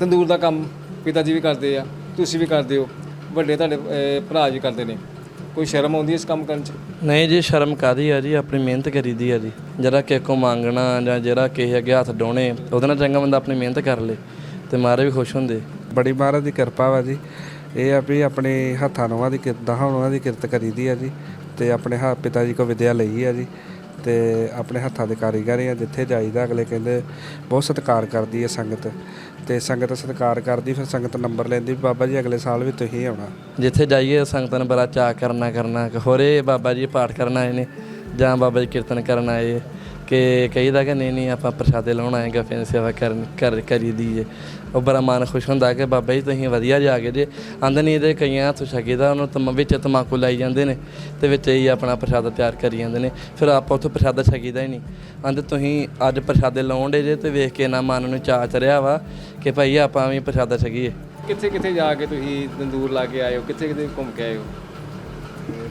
ਤੰਦੂਰ ਦਾ ਕੰਮ ਪਿਤਾ ਜੀ ਵੀ ਕਰਦੇ ਆ ਤੁਸੀਂ ਵੀ ਕਰਦੇ ਹੋ ਵੱਡੇ ਤੁਹਾਡੇ ਅਹ, ਭਰਾ ਜੀ ਕਰਦੇ ਨੇ। ਕੋਈ ਸ਼ਰਮ ਆਉਂਦੀ ਇਸ ਕੰਮ ਕਰਨ 'ਚ? ਨਹੀਂ ਜੀ ਸ਼ਰਮ ਕਾਦੀ ਆ ਜੀ ਆਪਣੀ ਮਿਹਨਤ ਕਰੀਦੀ ਆ ਜੀ। ਜਿਹੜਾ ਕਿਸੇ ਕੋ ਮੰਗਣਾ ਜਾਂ ਜਿਹੜਾ ਕਿਸੇ ਅੱਗੇ ਹੱਥ ਡਾਉਣੇ ਉਹਦੇ ਨਾਲ ਚੰਗਾ ਬੰਦਾ ਆਪਣੀ ਮਿਹਨਤ ਕਰ ਲੇ ਤੇ ਮਾਰੇ ਵੀ ਖੁਸ਼ ਹੁੰਦੇ। ਬੜੀ ਮਹਾਰਾਜ ਦੀ ਕਿਰਪਾ ਵਾ ਜੀ। ਇਹ ਆ ਵੀ ਆਪਣੇ ਹੱਥਾਂ ਨੂੰਹਾਂ ਦੀ ਕਿਰਤ ਦਹਾਂ ਨੂੰਹਾਂ ਦੀ ਕਿਰਤ ਕਰੀਦੀ ਆ ਜੀ ਤੇ ਆਪਣੇ ਹਾ ਪਿਤਾ ਜੀ ਕੋ ਵਿਦਿਆ ਲਈ ਆ ਜੀ। ਤੇ ਆਪਣੇ ਹੱਥਾਂ ਦੇ ਕਾਰੀਗਰ ਆ, ਜਿੱਥੇ ਜਾਈਦਾ, ਅਗਲੇ ਕਹਿੰਦੇ ਬਹੁਤ ਸਤਿਕਾਰ ਕਰਦੀ ਹੈ ਸੰਗਤ। ਤੇ ਸੰਗਤ ਸਤਿਕਾਰ ਕਰਦੀ, ਫਿਰ ਸੰਗਤ ਨੰਬਰ ਲੈਂਦੀ, ਵੀ ਬਾਬਾ ਜੀ ਅਗਲੇ ਸਾਲ ਵੀ ਤੁਸੀਂ ਆਉਣਾ। ਜਿੱਥੇ ਜਾਈਏ, ਸੰਗਤਾਂ ਨੂੰ ਬੜਾ ਚਾਅ ਕਰਨਾ ਕਰਨਾ, ਕਿ ਹੋਰੇ ਬਾਬਾ ਜੀ ਪਾਠ ਕਰਨ ਆਏ ਨੇ, ਜਾਂ ਬਾਬਾ ਜੀ ਕੀਰਤਨ ਕਰਨ ਆਏ। ਕਿ ਕਹੀਦਾ ਕਿ ਨਹੀਂ ਨਹੀਂ ਆਪਾਂ ਪ੍ਰਸ਼ਾਦੇ ਲਾਉਣ ਆਏ ਗਾ ਫਿਰ ਸੇਵਾ ਕਰਨ ਕਰ ਕਰੀ ਦੀ ਏ ਉਹ ਬੜਾ ਮਨ ਖੁਸ਼ ਹੁੰਦਾ ਕਿ ਬਾਬਾ ਜੀ ਤੁਸੀਂ ਵਧੀਆ ਜਾ ਕੇ ਜੇ। ਆਂਦੇ ਨਹੀਂ ਇਹਦੇ ਕਈਆਂ ਹੱਥ ਛਕੀਦਾ ਉਹਨੂੰ ਤਮ ਵਿੱਚ ਤਮਾਕੂ ਲਾਈ ਜਾਂਦੇ ਨੇ ਤੇ ਵਿੱਚ ਹੀ ਆਪਣਾ ਪ੍ਰਸ਼ਾਦਾ ਤਿਆਰ ਕਰੀ ਜਾਂਦੇ ਨੇ। ਫਿਰ ਆਪਾਂ ਉੱਥੇ ਪ੍ਰਸ਼ਾਦਾ ਛਕੀਦਾ ਹੀ ਨਹੀਂ। ਆਂਦੇ ਤੁਸੀਂ ਅੱਜ ਪ੍ਰਸ਼ਾਦੇ ਲਾਉਣ ਦੇ ਜੇ ਤੇ ਵੇਖ ਕੇ ਨਾ ਮਨ ਨੂੰ ਚਾਅ ਚੜਿਆ ਵਾ ਕਿ ਭਾਈ ਆਪਾਂ ਵੀ ਪ੍ਰਸ਼ਾਦਾ ਛਕੀਏ। ਕਿੱਥੇ ਕਿੱਥੇ ਜਾ ਕੇ ਤੁਸੀਂ ਤੰਦੂਰ ਲਾ ਕੇ ਆਏ ਹੋ? ਕਿੱਥੇ ਕਿੱਥੇ ਘੁੰਮ ਕੇ ਆਏ ਹੋ?